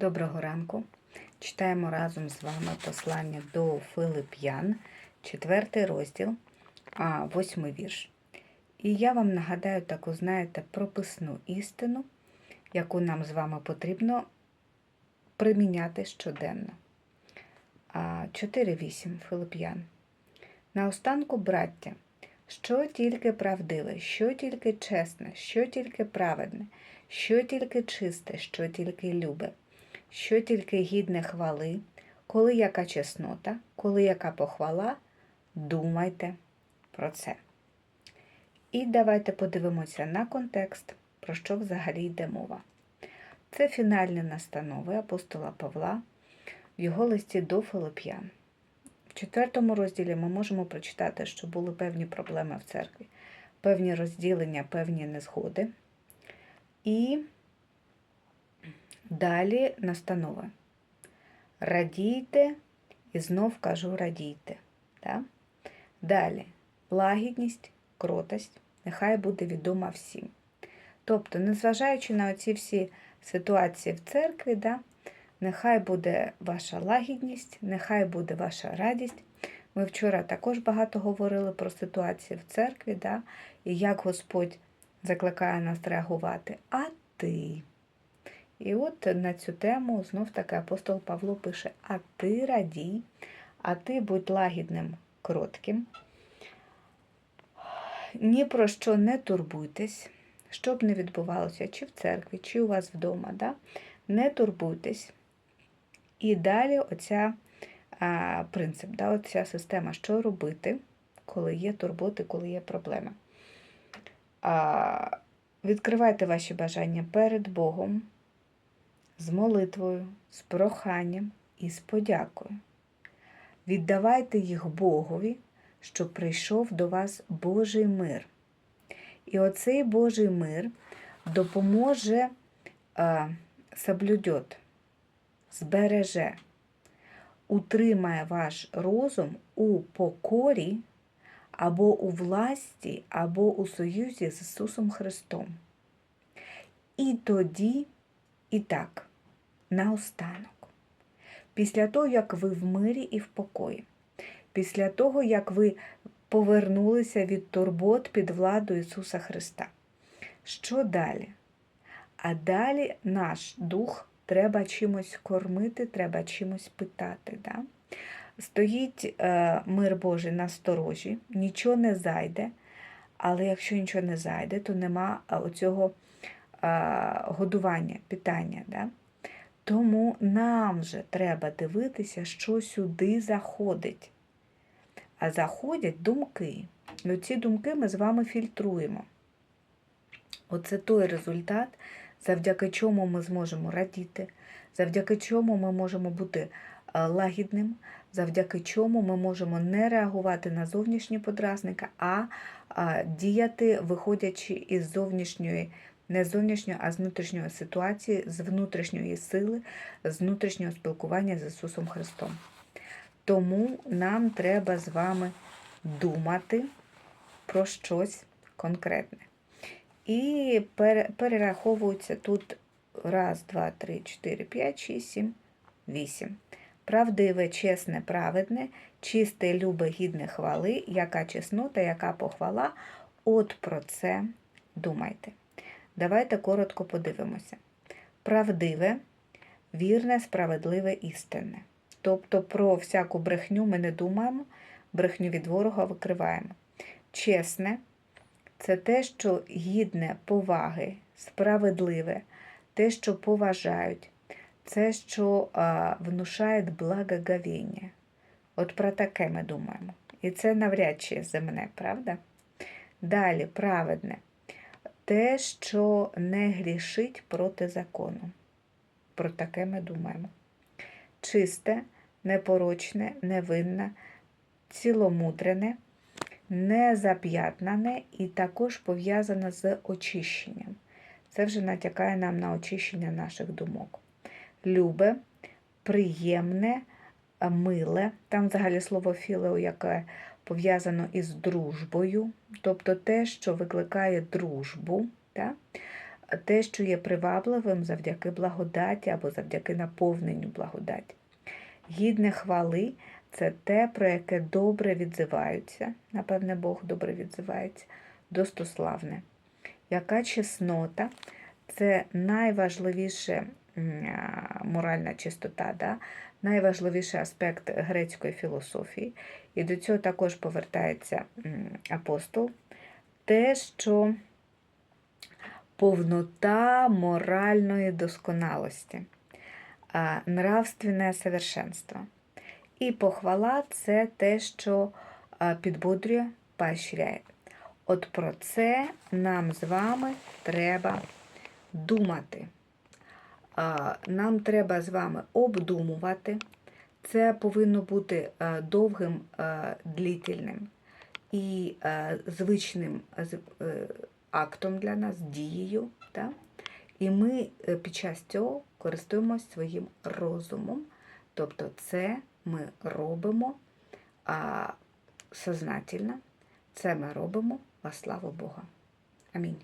Доброго ранку. Читаємо разом з вами послання до Филип'ян, четвертий розділ, а, восьмий вірш. І я вам нагадаю таку, знаєте, прописну істину, яку нам з вами потрібно приміняти щоденно. А, 4.8 Филип'ян. Наостанку, браття, що тільки правдиве, що тільки чесне, що тільки праведне, що тільки чисте, що тільки любе, що тільки гідне хвали, коли яка чеснота, коли яка похвала, думайте про це. І давайте подивимося на контекст, про що взагалі йде мова. Це фінальні настанови апостола Павла в його листі до Филип'ян. В четвертому розділі ми можемо прочитати, що були певні проблеми в церкві, певні розділення, певні незгоди. І далі настанови. Радійте, і знов кажу радійте. Так? Далі лагідність, кротость, нехай буде відома всім. Тобто, незважаючи на оці всі ситуації в церкві, да, нехай буде ваша лагідність, нехай буде ваша радість. Ми вчора також багато говорили про ситуацію в церкві, да, і як Господь закликає нас реагувати. А ти. І от на цю тему знов таки апостол Павло пише: А ти радій, а ти будь лагідним, кротким. Ні про що не турбуйтесь, що б не відбувалося, чи в церкві, чи у вас вдома. Да? Не турбуйтесь. І далі оця а, принцип, да, оця система, що робити, коли є турботи, коли є проблеми. А, Відкривайте ваші бажання перед Богом з молитвою, з проханням і з подякою. Віддавайте їх Богові, щоб прийшов до вас Божий мир. І оцей Божий мир допоможе а, соблюдет, збереже, утримає ваш розум у покорі або у власті, або у союзі з Ісусом Христом. І тоді, і так, наостанок, після того, як ви в мирі і в покої, після того, як ви повернулися від турбот під владу Ісуса Христа. Що далі? А далі наш дух треба чимось кормити, треба чимось питати. Да? Стоїть е, мир Божий на сторожі, нічого не зайде, але якщо нічого не зайде, то нема оцього е, годування, питання. Да? Тому нам же треба дивитися, що сюди заходить. А заходять думки. І ці думки ми з вами фільтруємо. Оце той результат, завдяки чому ми зможемо радіти, завдяки чому ми можемо бути лагідним, завдяки чому ми можемо не реагувати на зовнішні подразники, а діяти, виходячи із зовнішньої, не з зовнішньої, а з внутрішньої ситуації, з внутрішньої сили, з внутрішнього спілкування з Ісусом Христом. Тому нам треба з вами думати про щось конкретне. І перераховується тут раз, два, три, чотири, п'ять, шість, сім, вісім. Правдиве, чесне, праведне, чисте, любе, гідне хвали, яка чеснота, яка похвала. От про це думайте. Давайте коротко подивимося. Правдиве, вірне, справедливе, істинне. Тобто про всяку брехню ми не думаємо, брехню від ворога викриваємо. Чесне це те, що гідне поваги, справедливе, те, що поважають, це, що а, внушає благоговіння. От про таке ми думаємо. І це навряд чи земне, правда? Далі, праведне, те, що не грішить проти закону. Про таке ми думаємо. Чисте, непорочне, невинне, ціломудрене, незап'ятнане і також пов'язане з очищенням. Це вже натякає нам на очищення наших думок. Любе, приємне, миле, там взагалі слово філео, яке пов'язано із дружбою, тобто те, що викликає дружбу. Так? те, що є привабливим завдяки благодаті або завдяки наповненню благодаті. Гідне хвали це те, про яке добре відзиваються, напевне, Бог добре відзивається, достославне. Яка чеснота це найважливіше моральна чистота, да? найважливіший аспект грецької філософії. І до цього також повертається апостол. Те, що повнота моральної досконалості, нравственне совершенство. І похвала це те, що підбудрює, поощряє. От про це нам з вами треба думати. Нам треба з вами обдумувати. Це повинно бути е, довгим, е, длительним і е, звичним актом для нас, дією. Да? І ми під час цього користуємося своїм розумом. Тобто це ми робимо сознательно, це ми робимо во славу Бога. Амінь.